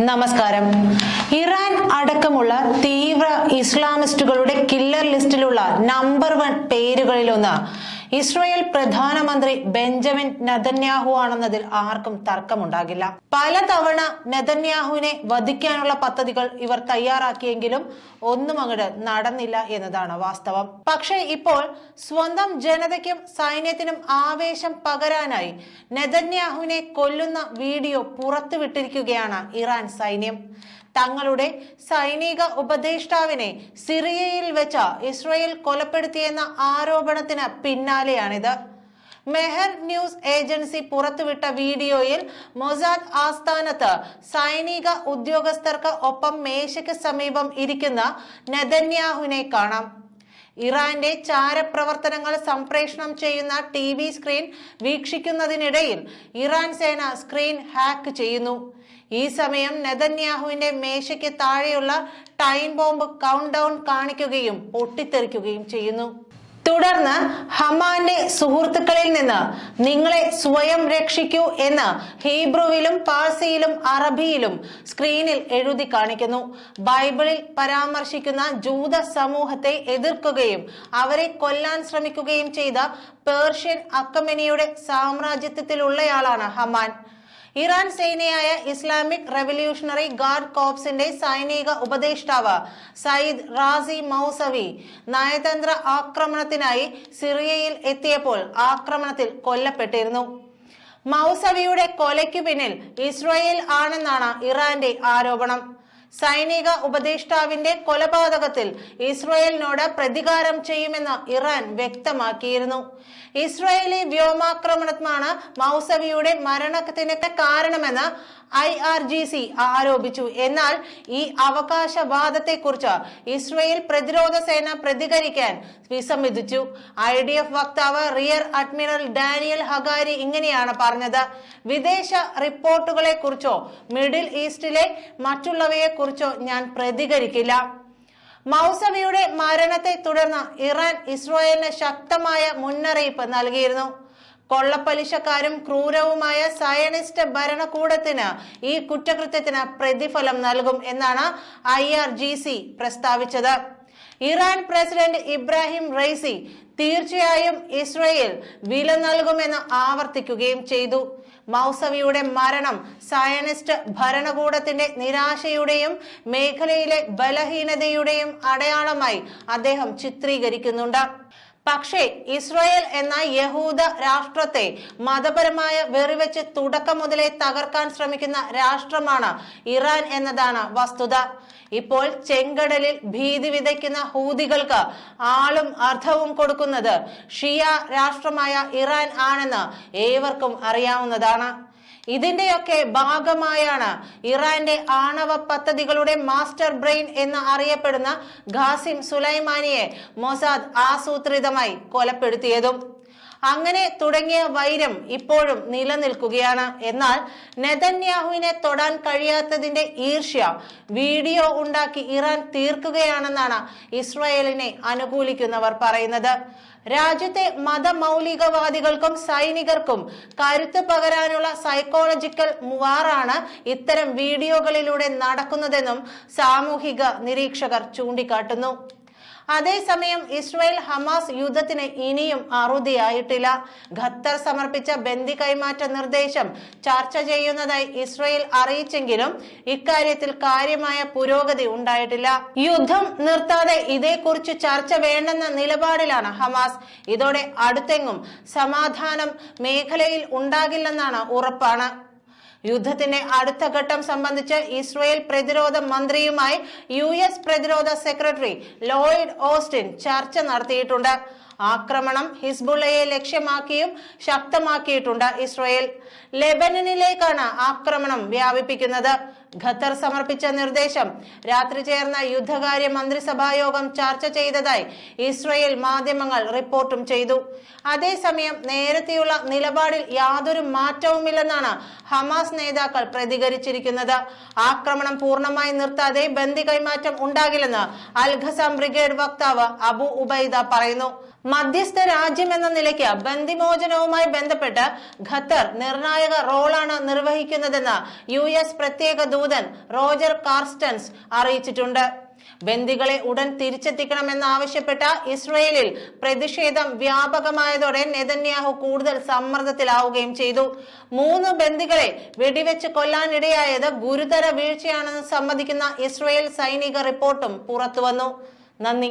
നമസ്കാരം. ഇറാൻ അടക്കമുള്ള തീവ്ര ഇസ്ലാമിസ്റ്റുകളുടെ കില്ലർ ലിസ്റ്റിലുള്ള നമ്പർ വൺ പേരുകളിലൊന്ന് ഇസ്രായേൽ പ്രധാനമന്ത്രി ബെഞ്ചമിൻ നെതന്യാഹു ആണെന്നതിൽ ആർക്കും തർക്കമുണ്ടാകില്ല. പലതവണ നെതന്യാഹുവിനെ വധിക്കാനുള്ള പദ്ധതികൾ ഇവർ തയ്യാറാക്കിയെങ്കിലും ഒന്നും അങ്ങോട്ട് നടന്നില്ല എന്നതാണ് വാസ്തവം. പക്ഷേ ഇപ്പോൾ സ്വന്തം ജനതയ്ക്കും സൈന്യത്തിനും ആവേശം പകരാനായി നെതന്യാഹുവിനെ കൊല്ലുന്ന വീഡിയോ പുറത്തുവിട്ടിരിക്കുകയാണ് ഇറാൻ സൈന്യം. തങ്ങളുടെ സൈനിക ഉപദേഷ്ടാവിനെ സിറിയയിൽ വെച്ച ഇസ്രയേൽ കൊലപ്പെടുത്തിയെന്ന ആരോപണത്തിന് പിന്നാലെയാണിത് മെഹർ ന്യൂസ് ഏജൻസി പുറത്തുവിട്ട വീഡിയോയിൽ മൊസാദ് ആസ്ഥാനത്ത് സൈനിക ഉദ്യോഗസ്ഥർക്ക് ഒപ്പം മേശയ്ക്ക് സമീപം ഇരിക്കുന്ന നെതന്യാഹുവിനെ കാണാം. ഇറാന്റെ ചാരപ്രവർത്തനങ്ങൾ സംപ്രേഷണം ചെയ്യുന്ന ടി വി സ്ക്രീൻ വീക്ഷിക്കുന്നതിനിടയിൽ ഇറാൻ സേന സ്ക്രീൻ ഹാക്ക് ചെയ്യുന്നു. ഈ സമയം നെതന്യാഹുവിന്റെ മേശയ്ക്ക് താഴെയുള്ള ടൈം ബോംബ് കൗണ്ട് ഡൗൺ കാണിക്കുകയും പൊട്ടിത്തെറിക്കുകയും ചെയ്യുന്നു. തുടർന്ന് ഹമാന്റെ സുഹൃത്തുക്കളിൽ നിന്ന് നിങ്ങളെ സ്വയം രക്ഷിക്കൂ എന്ന് ഹീബ്രുവിലും പാഴ്സിയിലും അറബിയിലും സ്ക്രീനിൽ എഴുതി കാണിക്കുന്നു. ബൈബിളിൽ പരാമർശിക്കുന്ന ജൂത സമൂഹത്തെ എതിർക്കുകയും അവരെ കൊല്ലാൻ ശ്രമിക്കുകയും ചെയ്ത പേർഷ്യൻ അക്കമനിയുടെ സാമ്രാജ്യത്വത്തിലുള്ളയാളാണ് ഹമാൻ. ഇറാൻ സേനയായ ഇസ്ലാമിക് റെവല്യൂഷണറി ഗാർഡ് കോപ്സിന്റെ സൈനിക ഉപദേഷ്ടാവ് സയ്യിദ് റാസി മൗസവി നയതന്ത്ര ആക്രമണത്തിനായി സിറിയയിൽ എത്തിയപ്പോൾ ആക്രമണത്തിൽ കൊല്ലപ്പെട്ടിരുന്നു. മൗസവിയുടെ കൊലയ്ക്കു പിന്നിൽ ഇസ്രായേൽ ആണെന്നാണ് ഇറാന്റെ ആരോപണം. സൈനിക ഉപദേഷ്ടാവിന്റെ കൊലപാതകത്തിൽ ഇസ്രയേലിനോട് പ്രതികാരം ചെയ്യുമെന്ന് ഇറാൻ വ്യക്തമാക്കിയിരുന്നു. ഇസ്രയേലി വ്യോമാക്രമണമാണ് മൗസവിയുടെ മരണത്തിന് കാരണമെന്ന് ഐ ആർ ജി സി ആരോപിച്ചു. എന്നാൽ ഈ അവകാശവാദത്തെക്കുറിച്ച് ഇസ്രയേൽ പ്രതിരോധ സേന പ്രതികരിക്കാൻ വിസമ്മതിച്ചു. ഐ ഡി എഫ് വക്താവ് റിയർ അഡ്മിറൽ ഡാനിയൽ ഹഗാരി ഇങ്ങനെയാണ് പറഞ്ഞത്. വിദേശ റിപ്പോർട്ടുകളെ കുറിച്ചോ മിഡിൽ ഈസ്റ്റിലെ മറ്റുള്ളവയെ കുറിച്ചോ ഞാൻ പ്രതികരിക്കില്ല. മൗസവിയുടെ മരണത്തെ തുടർന്ന് ഇറാൻ ഇസ്രായേലിന് ശക്തമായ മുന്നറിയിപ്പ് നൽകിയിരുന്നു. കൊള്ളപ്പലിശക്കാരും ക്രൂരവുമായ സയനിസ്റ്റ് ഭരണകൂടത്തിന് ഈ കുറ്റകൃത്യത്തിന് പ്രതിഫലം നൽകും എന്നാണ് ഐ ആർ ജി സി പ്രസ്താവിച്ചത്. ഇറാൻ പ്രസിഡന്റ് ഇബ്രാഹിം റൈസി തീർച്ചയായും ഇസ്രയേൽ വില നൽകുമെന്ന് ആവർത്തിക്കുകയും ചെയ്തു. മൗസവിയുടെ മരണം സയനിസ്റ്റ് ഭരണകൂടത്തിന്റെ നിരാശയുടെയും മേഖലയിലെ ബലഹീനതയുടെയും അടയാളമായി അദ്ദേഹം ചിത്രീകരിക്കുന്നുണ്ട്. പക്ഷേ ഇസ്രായേൽ എന്ന യഹൂദ രാഷ്ട്രത്തെ മതപരമായ വെറിവെച്ച് തുടക്കം മുതലേ തകർക്കാൻ ശ്രമിക്കുന്ന രാഷ്ട്രമാണ് ഇറാൻ എന്നതാണ് വസ്തുത. ഇപ്പോൾ ചെങ്കടലിൽ ഭീതി വിതയ്ക്കുന്ന ഹൂതികൾക്ക് ആളും അർത്ഥവും കൊടുക്കുന്നത് ഷിയ രാഷ്ട്രമായ ഇറാൻ ആണെന്ന് ഏവർക്കും അറിയാവുന്നതാണ്. ഇതിന്റെയൊക്കെ ഭാഗമായാണ് ഇറാന്റെ ആണവ പദ്ധതികളുടെ മാസ്റ്റർ ബ്രെയിൻ എന്ന് അറിയപ്പെടുന്ന ഖാസിം സുലൈമാനിയെ മൊസാദ് ആസൂത്രിതമായി കൊലപ്പെടുത്തിയതും. അങ്ങനെ തുടങ്ങിയ വൈരം ഇപ്പോഴും നിലനിൽക്കുകയാണ്. എന്നാൽ നെതന്യാഹുവിനെ തൊടാൻ കഴിയാത്തതിന്റെ ഈർഷ്യ വീഡിയോ ഉണ്ടാക്കി ഇറാൻ തീർക്കുകയാണെന്നാണ് ഇസ്രായേലിനെ അനുകൂലിക്കുന്നവർ പറയുന്നത്. രാജ്യത്തെ മതമൗലികവാദികൾക്കും സൈനികർക്കും കരുത്ത് പകരാനുള്ള സൈക്കോളജിക്കൽ മുവാറാണ് ഇത്തരം വീഡിയോകളിലൂടെ നടക്കുന്നതെന്നും സാമൂഹിക നിരീക്ഷകർ ചൂണ്ടിക്കാട്ടുന്നു. അതേസമയം ഇസ്രായേൽ ഹമാസ് യുദ്ധത്തിന് ഇനിയും അറുതിയായിട്ടില്ല. ഖത്തർ സമർപ്പിച്ച ബന്ദി കൈമാറ്റ നിർദ്ദേശം ചർച്ച ചെയ്യുന്നതായി ഇസ്രായേൽ അറിയിച്ചെങ്കിലും ഇക്കാര്യത്തിൽ കാര്യമായ പുരോഗതി ഉണ്ടായിട്ടില്ല. യുദ്ധം നിർത്താതെ ഇതേക്കുറിച്ച് ചർച്ച വേണ്ടെന്ന നിലപാടിലാണ് ഹമാസ്. ഇതോടെ അടുത്തെങ്ങും സമാധാനം മേഖലയിൽ ഉണ്ടാകില്ലെന്നാണ് ഉറപ്പാണ്. യുദ്ധത്തിന്റെ അടുത്ത ഘട്ടം സംബന്ധിച്ച് ഇസ്രയേൽ പ്രതിരോധ മന്ത്രിയുമായി യു എസ് പ്രതിരോധ സെക്രട്ടറി ലോയിഡ് ഓസ്റ്റിൻ ചർച്ച നടത്തിയിട്ടുണ്ട്. ആക്രമണം ഹിസ്ബുള്ളയെ ലക്ഷ്യമാക്കിയും ശക്തമാക്കിയിട്ടുണ്ട് ഇസ്രയേൽ. ലെബനനിലേക്കാണ് ആക്രമണം വ്യാപിപ്പിക്കുന്നത്. ഖത്തർ സമർപ്പിച്ച നിർദ്ദേശം. രാത്രി ചേർന്ന യുദ്ധകാര്യ മന്ത്രിസഭായോഗം ചർച്ച ചെയ്തതായി ഇസ്രയേൽ മാധ്യമങ്ങൾ റിപ്പോർട്ടും ചെയ്തു. അതേസമയം നേരത്തെയുള്ള നിലപാടിൽ യാതൊരു മാറ്റവുമില്ലെന്നാണ് ഹമാസ് നേതാക്കൾ പ്രതികരിച്ചിരിക്കുന്നത്. ആക്രമണം പൂർണമായി നിർത്താതെ ബന്ദി കൈമാറ്റം ഉണ്ടാകില്ലെന്ന് അൽ ഖസാം ബ്രിഗേഡ് വക്താവ് അബു ഉബൈദ പറയുന്നു. മധ്യസ്ഥ രാജ്യം എന്ന നിലയ്ക്ക് ബന്ദിമോചനവുമായി ബന്ധപ്പെട്ട് ഖത്തർ നിർണായക റോളാണ് നിർവഹിക്കുന്നതെന്ന് യു എസ് പ്രത്യേക ദൂതൻ റോജർ കാർസ്റ്റൻസ് അറിയിച്ചിട്ടുണ്ട്. ബന്ദികളെ ഉടൻ തിരിച്ചെത്തിക്കണമെന്നാവശ്യപ്പെട്ട ഇസ്രയേലിൽ പ്രതിഷേധം വ്യാപകമായതോടെ നെതന്യാഹു കൂടുതൽ സമ്മർദ്ദത്തിലാവുകയും ചെയ്തു. മൂന്ന് ബന്ദികളെ വെടിവെച്ച് കൊല്ലാനിടയായത് ഗുരുതര വീഴ്ചയാണെന്ന് സമ്മതിക്കുന്ന ഇസ്രയേൽ സൈനിക റിപ്പോർട്ടും പുറത്തുവന്നു. നന്ദി.